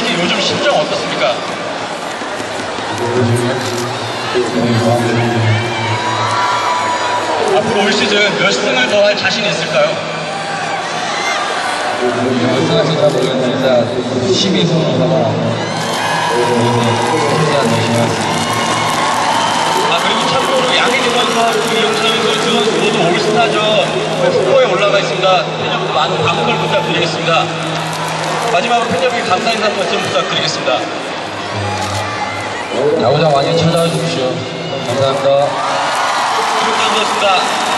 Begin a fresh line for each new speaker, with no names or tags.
시기 요즘 심정 어떻습니까? 앞으로 올 시즌 몇 승을 더 할 자신 있을까요?
생각할까 모르겠는데 12승으로 살아남고 최대한.
아 그리고 참고로 양희대 선수와 그 이용찬 선수 모두 올스타전 후보에 올라가 있습니다. 팬여러분들 많은 방문을 부탁드리겠습니다. 마지막으로 팬 여러분께 감사 인사 한 말씀 부탁드리겠습니다.
야구장 많이 찾아와 주십시오. 감사합니다.
선수입니다.